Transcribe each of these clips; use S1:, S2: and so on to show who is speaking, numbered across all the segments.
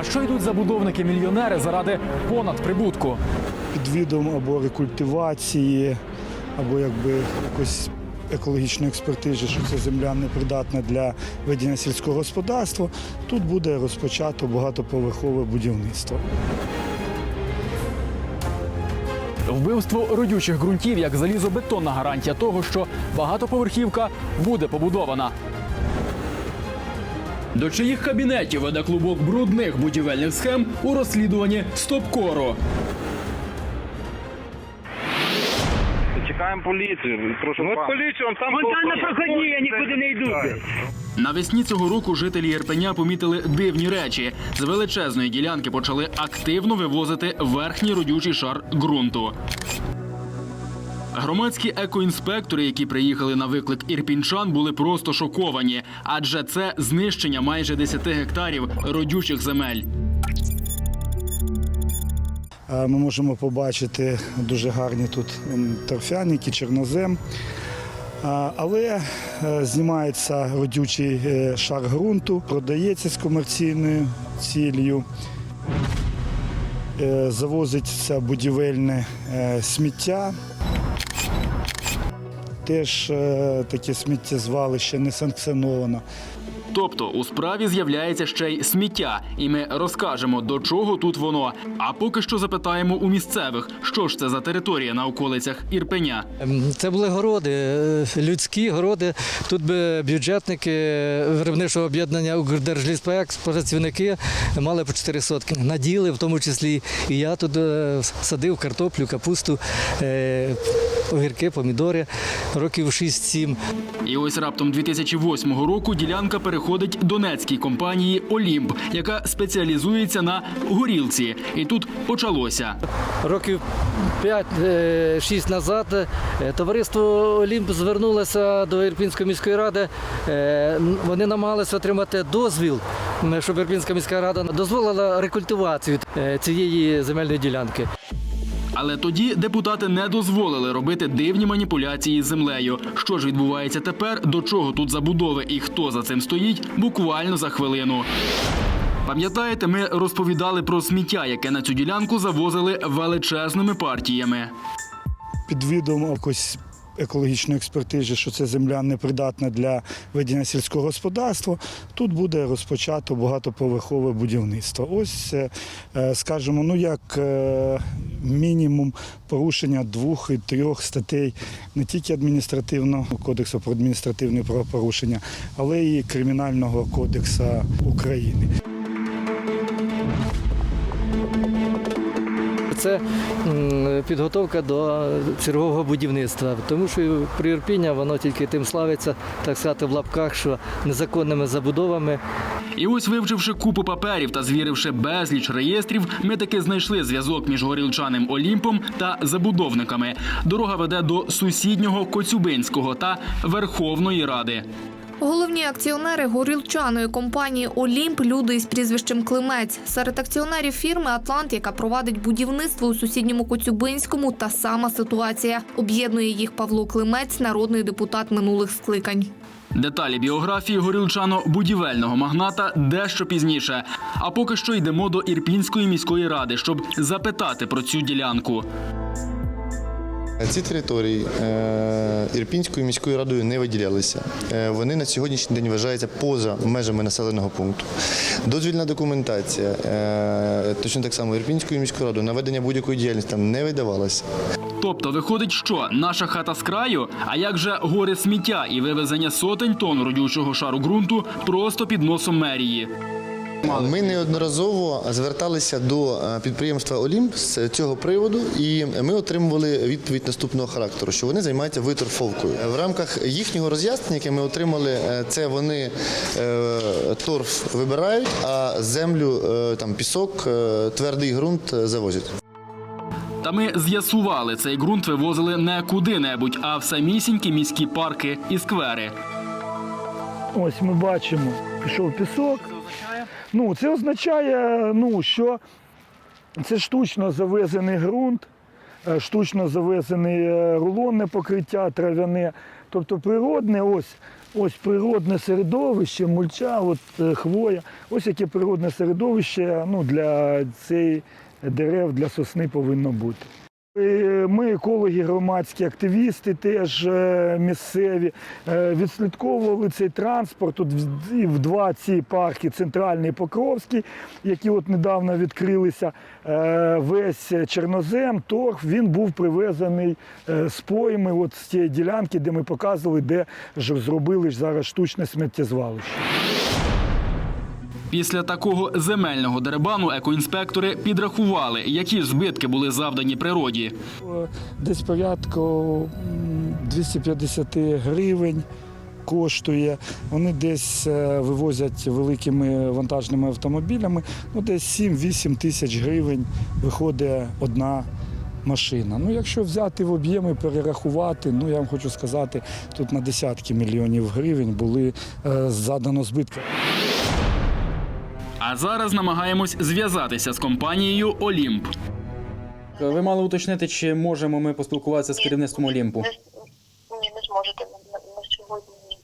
S1: На що йдуть забудовники-мільйонери заради понадприбутку?
S2: під видом або рекультивації, або якби якось екологічної експертизи, що ця земля непридатна для ведення сільського господарства, тут буде розпочато багатоповерхове будівництво.
S1: Вбивство родючих ґрунтів як залізобетонна гарантія того, що багатоповерхівка буде побудована. До чиїх кабінетів веде клубок брудних будівельних схем у розслідуванні Стопкору?
S3: Чекаємо поліцію. Прошу
S4: Ну, поліцію, он там
S5: Вон там на
S4: толпа.
S5: проходні, я нікуди не йду.
S1: Навесні цього року жителі Єрпеня помітили дивні речі. З величезної ділянки почали активно вивозити верхній родючий шар ґрунту. Громадські екоінспектори, які приїхали на виклик ірпінчан, були просто шоковані, адже це знищення майже 10 гектарів родючих земель.
S2: Ми можемо побачити дуже гарні тут м, торфяники, чорнозем. Але е, знімається родючий е, шар ґрунту, продається з комерційною ціллю, Е, завозиться будівельне сміття. Теж е, таке сміттєзвалище не санкціоновано.
S1: Тобто у справі з'являється ще й сміття, і ми розкажемо, до чого тут воно. А поки що запитаємо у місцевих, що ж це за територія на околицях Ірпеня.
S6: Ем, Це були городи, е, людські городи. Тут би бюджетники виробничого об'єднання «Укрдержліспроект», працівники мали по 4 сотки. Наділи, в тому числі і я тут е, садив картоплю, капусту, огірки, помідори років 6-7.
S1: І ось раптом 2008 року ділянка переходить донецькій компанії Олімп, яка спеціалізується на горілці. І тут почалося.
S6: Років 5-6 назад е, товариство Олімп звернулося до Ірпінської міської ради. Е, Вони намагалися отримати дозвіл, щоб Ірпінська міська рада дозволила рекультивацію е, цієї земельної ділянки.
S1: Але тоді депутати не дозволили робити дивні маніпуляції з землею. Що ж відбувається тепер, до чого тут забудови і хто за цим стоїть, буквально за хвилину. Пам'ятаєте, ми розповідали про сміття, яке на цю ділянку завозили величезними партіями.
S2: під видом якось екологічної експертизи, що ця земля непридатна для ведення сільського господарства, тут буде розпочато багатоповерхове будівництво. Ось, е, е, скажімо, ну як е, мінімум порушення двох і трьох статей не тільки адміністративного кодексу про адміністративні правопорушення, але і Кримінального кодексу України.
S6: Це підготовка до чергового будівництва, тому що приірпіння воно тільки тим славиться, так сказати, в лапках, що незаконними забудовами
S1: І ось, вивчивши купу паперів та звіривши безліч реєстрів, ми таки знайшли зв'язок між горілчаним Олімпом та забудовниками. Дорога веде до сусіднього Коцюбинського та Верховної Ради.
S7: Головні акціонери горілчаної компанії Олімп люди із прізвищем Климець. Серед акціонерів фірми Атлант, яка провадить будівництво у сусідньому Коцюбинському, та сама ситуація. Об'єднує їх Павло Климець, народний депутат минулих скликань.
S1: Деталі біографії горілчано будівельного магната дещо пізніше. А поки що йдемо до Ірпінської міської ради, щоб запитати про цю ділянку.
S8: Ці території е, Ірпінською міською радою не виділялися. Е, Вони на сьогоднішній день вважаються поза межами населеного пункту. Дозвільна документація, е, точно так само Ірпінською міською радою на ведення будь-якої діяльності там не видавалася.
S1: Тобто виходить, що наша хата з краю, а як же гори сміття і вивезення сотень тонн родючого шару ґрунту просто під носом мерії.
S8: Ми неодноразово зверталися до е, підприємства Олімп з цього приводу, і ми отримували відповідь наступного характеру, що вони займаються виторфовкою. В рамках їхнього роз'яснення, яке ми отримали, е, це вони е, торф вибирають, а землю, е, там пісок, е, твердий ґрунт е, завозять.
S1: Та ми з'ясували, цей ґрунт вивозили не куди-небудь, а в самісінькі міські парки і сквери.
S2: Ось ми бачимо, пішов пісок. Ну, це означає, ну, що це штучно завезений ґрунт, е, штучно завезений е, рулонне покриття трав'яне. Тобто природне, ось Ось природне середовище, мульча, от е, хвоя. Ось яке природне середовище ну, для цих дерев, для сосни повинно бути. Ми, екологи, громадські активісти, теж е, місцеві, е, відслідковували цей транспорт. От в- два ці парки, центральний і Покровський, які от недавно відкрилися. Е, Весь чорнозем, торг, він був привезений з пойми, от з тієї ділянки, де ми показували, де зробили зараз штучне сміттєзвалище.
S1: Після такого земельного дерибану екоінспектори підрахували, які ж збитки були завдані природі.
S2: Десь порядку 250 гривень коштує. Вони десь е, вивозять великими вантажними автомобілями. Ну, десь 7-8 тисяч гривень виходить одна машина. Ну, якщо взяти в об'єми, перерахувати, ну я вам хочу сказати, тут на десятки мільйонів гривень були е, задано збитки.
S1: А зараз намагаємось зв'язатися з компанією Олімп.
S3: Ви мали уточнити, чи можемо ми поспілкуватися з керівництвом Олімпу?
S4: Ні, не зможете на, сьогодні. Ні.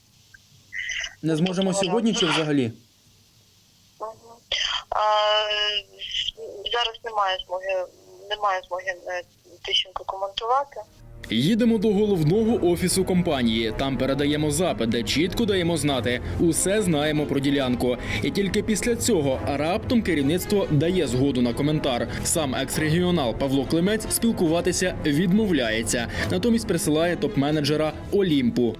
S3: Не зможемо сьогодні чи взагалі?
S4: А, зараз немає змоги, немає змоги е, Тищенко коментувати.
S1: Їдемо до головного офісу компанії. Там передаємо запит, де чітко даємо знати. Усе знаємо про ділянку. І тільки після цього раптом керівництво дає згоду на коментар. Сам екс-регіонал Павло Климець спілкуватися відмовляється. Натомість присилає топ-менеджера Олімпу.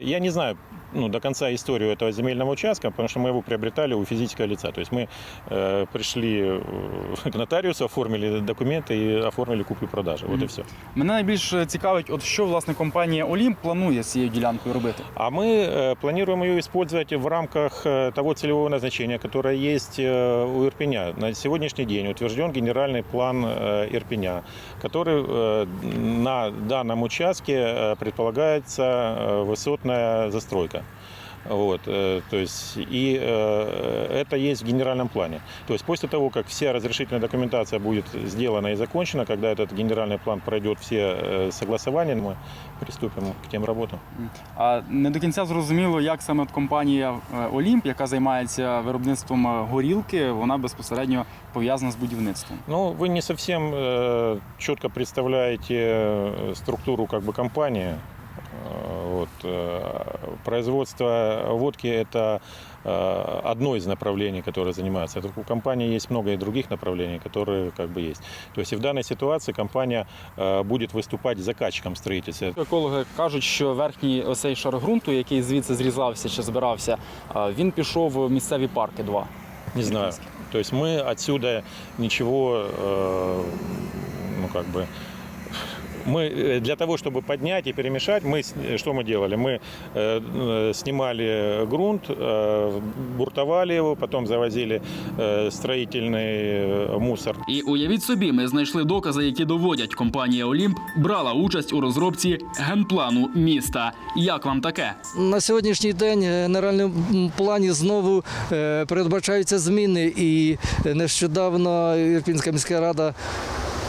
S5: Я не знаю ну, до конца историю этого земельного участка, потому что мы его приобретали у физического лица. То есть мы э, пришли э, к нотариусу, оформили документы и оформили куплю-продажу. Вот и все.
S3: Мене найбільш цікавить, от що власне компанія Олімп планує з цією ділянкою робити.
S5: А мы э, планируем ее использовать в рамках э, того целевого назначения, которое есть э, у Ирпеня. На сегодняшний день утвержден генеральный план э, Ирпеня, который э, на данном участке э, предполагается э, высотная застройка. Вот, э, то есть, и э, это есть в генеральном плане. То есть после того, как вся разрешительная документация будет сделана и закончена, когда этот генеральный план пройдет все э, согласования, мы приступим к тем работам.
S3: А не до кінця зрозуміло, як саме от компанія е, Олімп, яка займається виробництвом е, горілки, вона безпосередньо пов'язана з будівництвом.
S5: Ну, вы не совсем э, четко представляете э, структуру как бы компании. Э, Вот, э, производство водки – это э, одно из направлений, которое занимается. У компании есть много и других направлений, которые как бы есть. То есть и в данной ситуации компания э, будет выступать заказчиком строительства.
S3: Екологи кажуть, що верхній оцей шар ґрунту, який звідси зрізався чи збирався, е, він пішов в місцеві парки два.
S5: Не знаю. То есть мы отсюда ничего, э, ну как бы, мы э, для того, чтобы поднять и перемешать, мы с- э, что мы делали? Мы э, э, снимали грунт, э, буртовали его, потом завозили э, строительный э, мусор.
S1: І уявіть собі, ми знайшли докази, які доводять, компанія Олімп брала участь у розробці генплану міста. Як вам таке?
S6: На сьогоднішній день в генеральному плані знову е, передбачаються зміни, і нещодавно Ірпінська міська рада.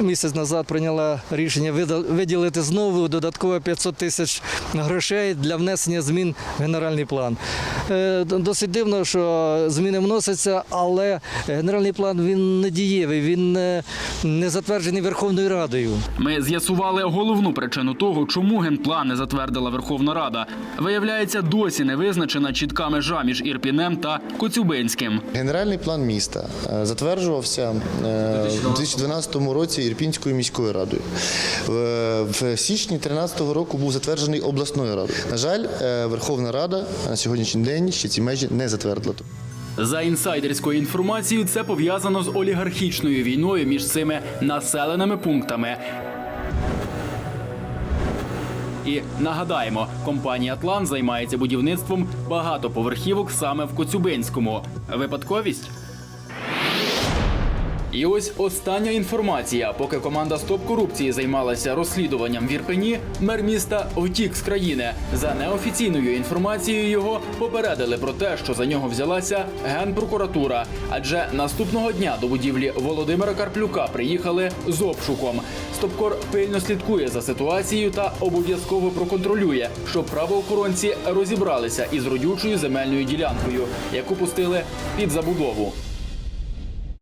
S6: Місяць назад прийняла рішення виділити знову додатково 500 тисяч грошей для внесення змін в генеральний план. Е, Досить дивно, що зміни вносяться, але генеральний план він не дієвий, він е, не затверджений Верховною Радою.
S1: Ми з'ясували головну причину того, чому генплан не затвердила Верховна Рада. Виявляється, досі не визначена чітка межа між Ірпінем та Коцюбинським.
S8: Генеральний план міста е, затверджувався е, у 2012 році Ірпінською міською радою. В- В січні 2013 року був затверджений обласною радою. На жаль, е, Верховна Рада на сьогоднішній день ще ці межі не затвердила.
S1: За інсайдерською інформацією, це пов'язано з олігархічною війною між цими населеними пунктами. І нагадаємо, компанія Атлант займається будівництвом багатоповерхівок саме в Коцюбинському. Випадковість? І ось остання інформація. Поки команда Стоп корупції займалася розслідуванням в Ірпені, мер міста втік з країни. За неофіційною інформацією його попередили про те, що за нього взялася генпрокуратура. Адже наступного дня до будівлі Володимира Карплюка приїхали з обшуком. Стопкор пильно слідкує за ситуацією та обов'язково проконтролює, щоб правоохоронці розібралися із родючою земельною ділянкою, яку пустили під забудову.